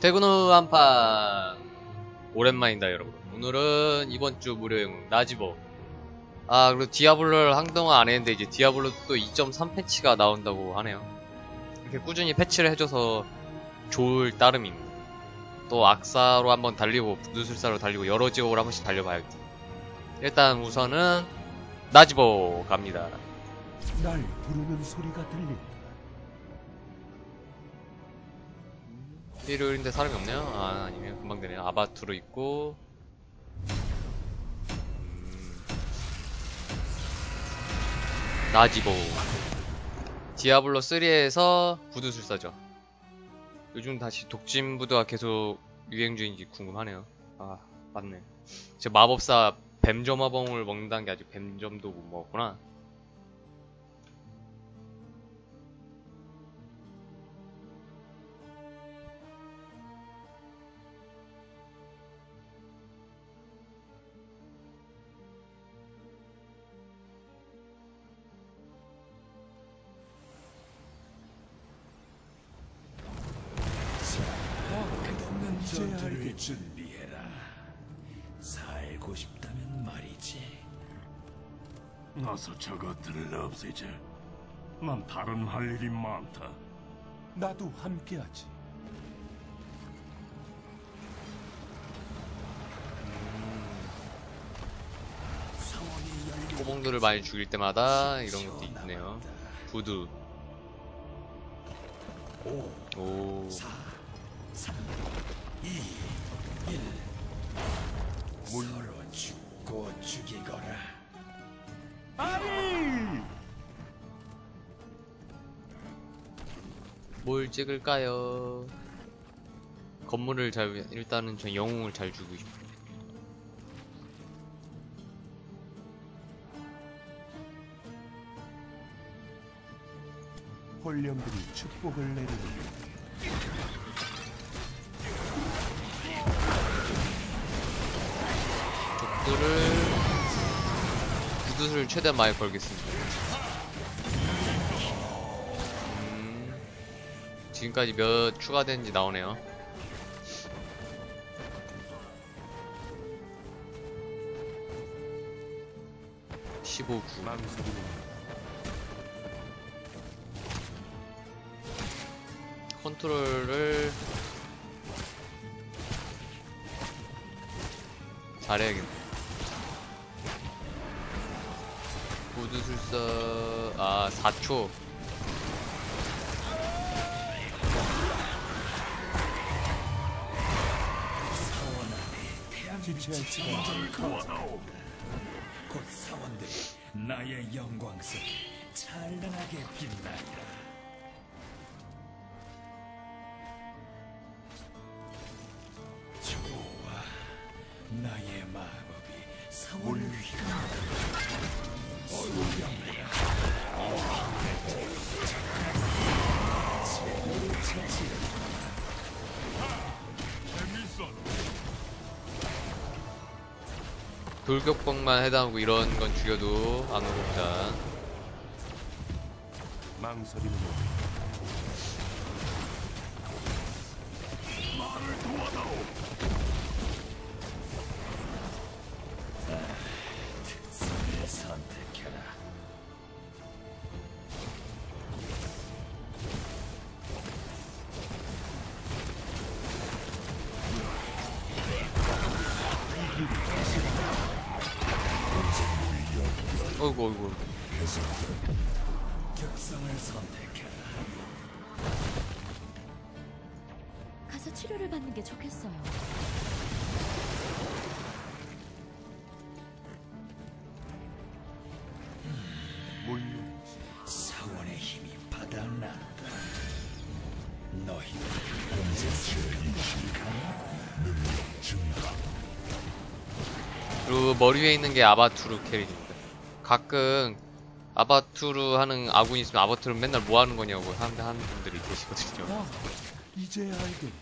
퇴근 후 한판. 오랜만이다 여러분. 오늘은 이번 주 무료 영웅 나지보. 아 그리고 디아블로를 한동안 안 했는데 이제 디아블로 또 2.3 패치가 나온다고 하네요. 이렇게 꾸준히 패치를 해줘서 좋을 따름입니다. 또 악사로 한번 달리고 부두술사로 달리고 여러 지옥으로 한 번씩 달려봐야겠다 일단 우선은 나지보 갑니다. 날 부르는 소리가 들린다. 일요일인데 사람이 없네요? 아, 아니면 금방 되네요. 아바투르 있고. 음. 나지보. 디아블로 3에서 부두술사죠. 요즘 다시 독진 부두가 계속 유행 중인지 궁금하네요. 아, 맞네. 제 마법사 뱀점화봉을 먹는다는 게 아직 뱀점도 못 먹었구나. 전투를. 준비해라. 살고 싶다면 말이지. 어서 저것들을 없애자. 난 다른 할 일이 많다. 나도 함께하지. 꼬봉들을 많이 죽일 때마다 이런 것도 있네요. 부두. 오, 2, 1 물로 죽고 죽이거라 아니! 뭘 찍을까요? 건물을 잘 일단은 전 영웅을 잘 주고 싶어요. 홀령들이 축복을 내리는 적들을 구두를 최대한 많이 걸겠습니다. 음, 지금까지 몇 추가됐는지 나오네요. (15구) 망설이는 컨트롤을 잘해야겠네. 보드술사 아 4초 사원 안에 태양빛이 지체할 시간 점점 커져간다. 곧 사원들이 나의 영광 속에 찬란하게 빛나리라. 돌격법만 해당하고 이런 건 죽여도 안 오릅니다. 망설이는 특성을 어이구 어이구. 가서 치료를 받는 게 좋겠어요. 물론이지. 사원의 힘이 바닥났다. 너희 언제쯤 능력 증가. 그리고 머리 위에 있는 게 아바투르 캐릭입니다. 가끔 아바투르 하는 아군이 있으면 아바투르 맨날 뭐 하는 거냐고 사람들 하는 분들이 계시거든요. 어, 이제 알겠네.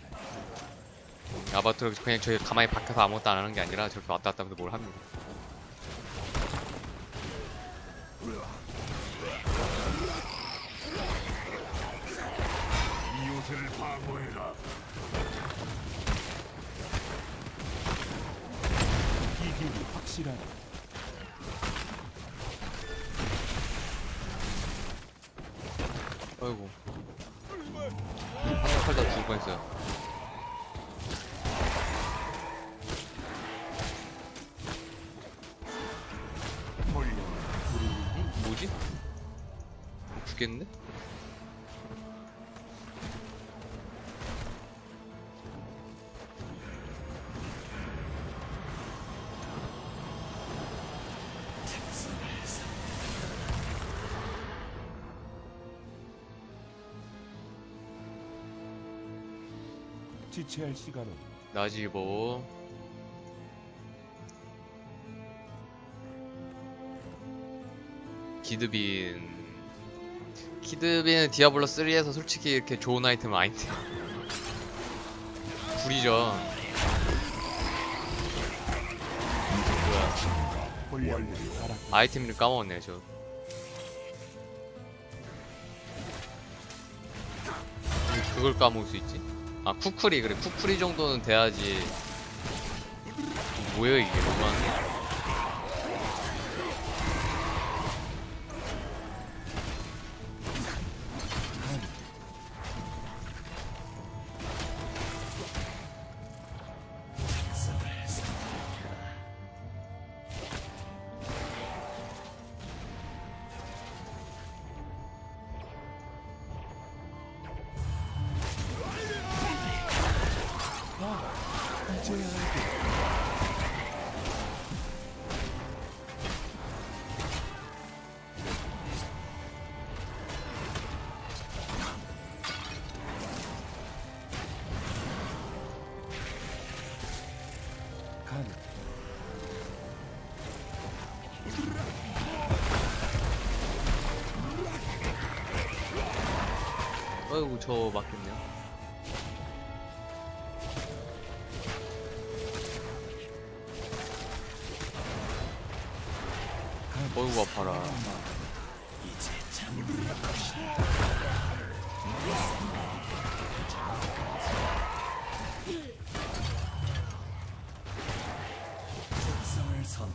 아바투르 그냥 저희 가만히 박혀서 아무것도 안 하는 게 아니라 저렇게 왔다 갔다 하면서 뭘 합니다. 이웃을 방어해라. 이 길이 확실하네. 아이고. 한명팔다 죽을 뻔했어요. 응? 뭐지? 죽겠는 지체할 시간은 나지보. 기드빈. 기드빈은 디아블로 3에서 솔직히 이렇게 좋은 아이템은 아닌데. 불이죠. 뭐야. 알아. 아이템을 까먹었네요, 저. 왜 그걸 까먹을 수 있지? 아, 쿠쿠리, 그래. 쿠쿠리 정도는 돼야지. 뭐예요, 이게. 너무한 게. 간 아이고, 저 맞겠네요. 어이구, 아파라. 지체할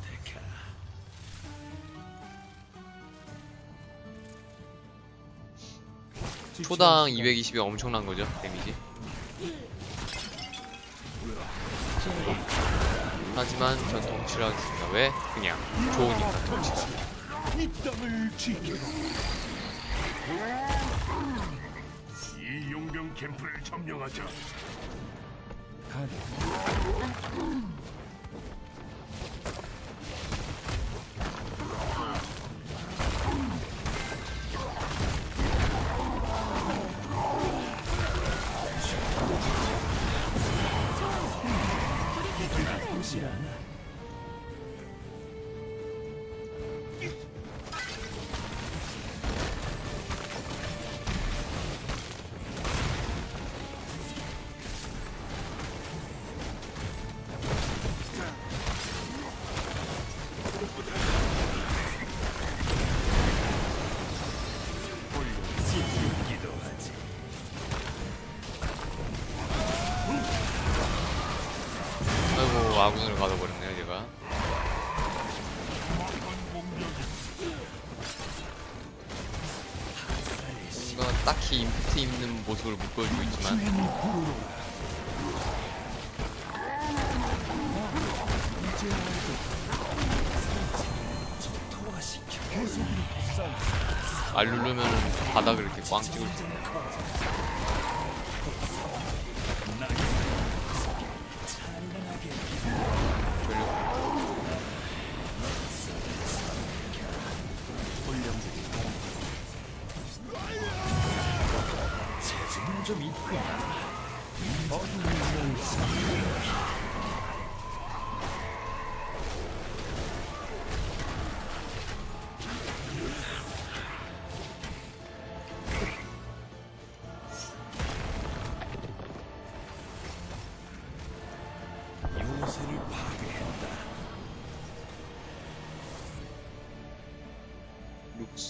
초당 시간. 220이 엄청난 거죠, 데미지. 하지만 전 덩치를 하겠습니다. 왜? 그냥 좋으니까 덩치가. 이 땅을 지켜. 이 용병 캠프를 점령하자. 아군을 가둬버렸네요, 제가. 뭔가 딱히 임팩트 있는 모습을 못 보여주고 있지만 알 누르면 바닥을 이렇게 꽝 찍을 수 있네요.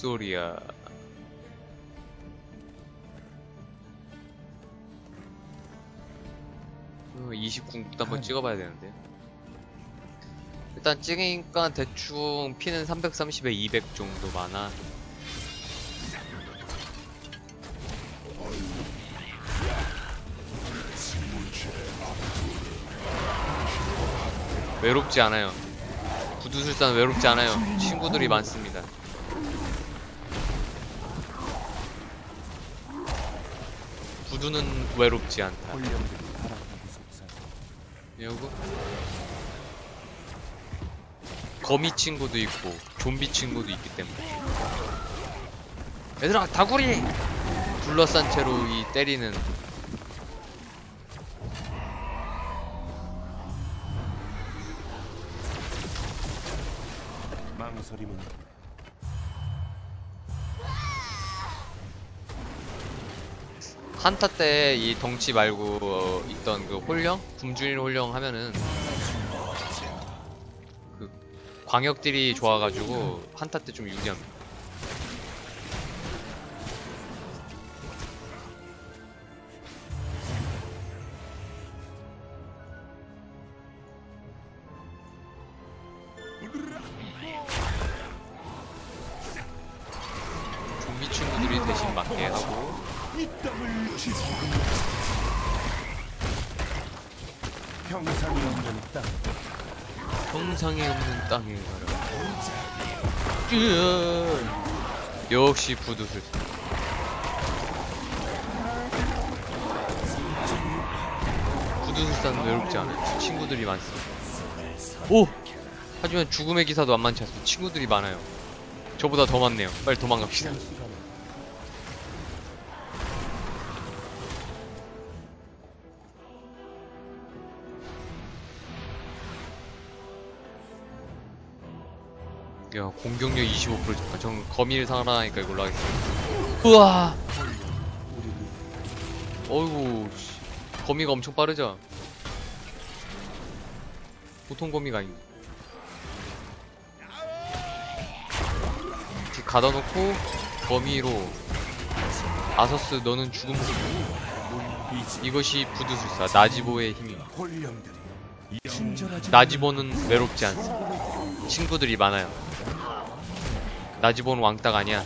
소리아 어, 29국도 한번 찍어봐야 되는데 일단 찍으니까 대충 피는 330에 200 정도 많아. 외롭지 않아요. 구두술사는 외롭지 않아요. 친구들이 많습니다. 구두는 외롭지 않다. 여고 거미 친구도 있고 좀비 친구도 있기 때문에. 얘들아 다구리! 둘러싼 채로 이 때리는 한타 때 이 덩치 말고 어, 있던 그 홀령 굶주린 홀령 하면은 그 광역들이 좋아가지고 한타 때 좀 유리합니다. 없는 땅에 가라. 역시 부두술사. 부두술사는 외롭지 않아요. 친구들이 많습니다. 오! 하지만 죽음의 기사도 안 많지 않습니다. 친구들이 많아요. 저보다 더 많네요. 빨리 도망갑시다. 야, 공격력 25% 잠깐. 전 거미를 살아나니까 이걸로 하겠습니다. 우와! 어이구, 씨. 거미가 엄청 빠르죠? 보통 거미가 아닌데. 이렇게 가다 놓고, 거미로, 아서스, 너는 죽음 이것이 부두술사, 나지보의 친절하지 나지보는 외롭지 않습니다. 친구들이 많아요. 나지보는 왕따가 아니야.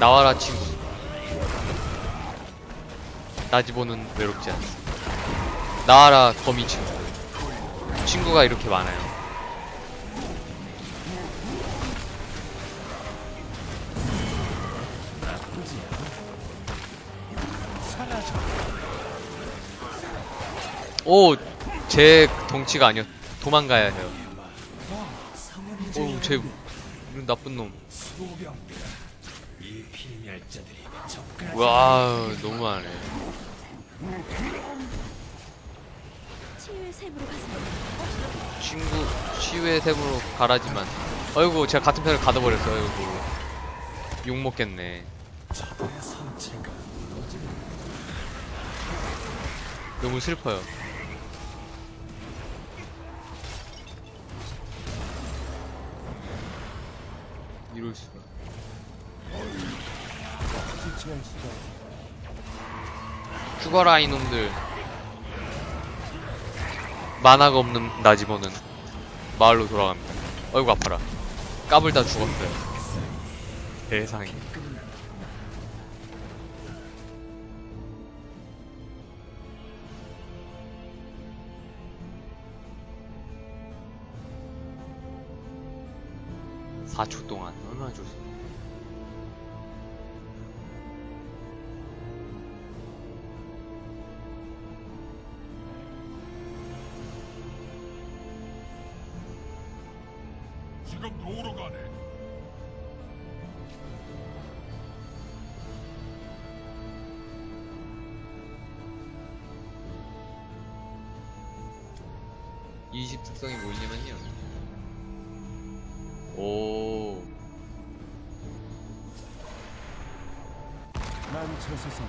나와라 친구. 나지보는 외롭지 않습니다. 나와라 거미 친구. 친구가 이렇게 많아요. 오, 제 덩치가 아니었. 도망가야 해요. 오, 쟤 이런 나쁜 놈. 와, 너무하네. 친구 치유의 샘으로 가라지만 아이고 제가 같은 편을 가둬버렸어 아이고 욕 먹겠네 저들의 선체가 너무 슬퍼요 이럴 수가. 지체할 시간 죽어라 이놈들. 만화가 없는 나지보는 마을로 돌아갑니다. 아이고 아파라. 까불다 죽었어요. 세상에 사초 동안 얼마나 좋습니까 오, 난 저 세상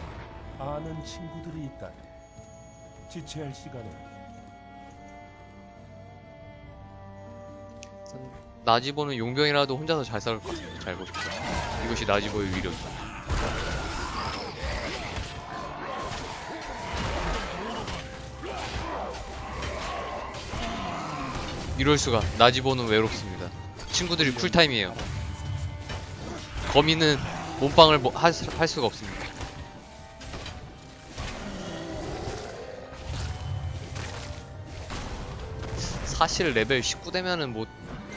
아는 친구들이 있다 지체할 시간에 나지보는 용병이라도 혼자서 잘 싸울 것 같아요. 잘 보십시오. 이것이 나지보의 위력이다. 이럴 수가. 나지보는 외롭습니다. 친구들이 쿨타임이에요. 거미는 몸빵을 뭐- 할, 수- 할 수가 없습니다. 사실 레벨 19 되면은 뭐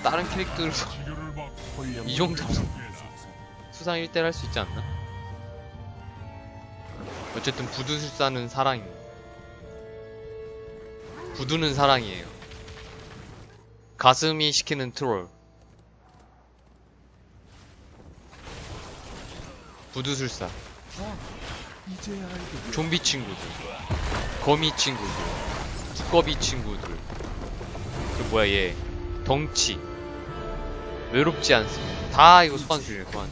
다른 캐릭터 치료를 받고 이 정도면 수상 1대를 할 수 있지 않나? 어쨌든 부두술사는 사랑입니다. 부두는 사랑이에요. 가슴이 시키는 트롤. 구두술사. 좀비 친구들. 거미 친구들. 두꺼비 친구들. 그 뭐야 얘. 덩치. 외롭지 않습니다. 다 이거 소환술이에요 소환.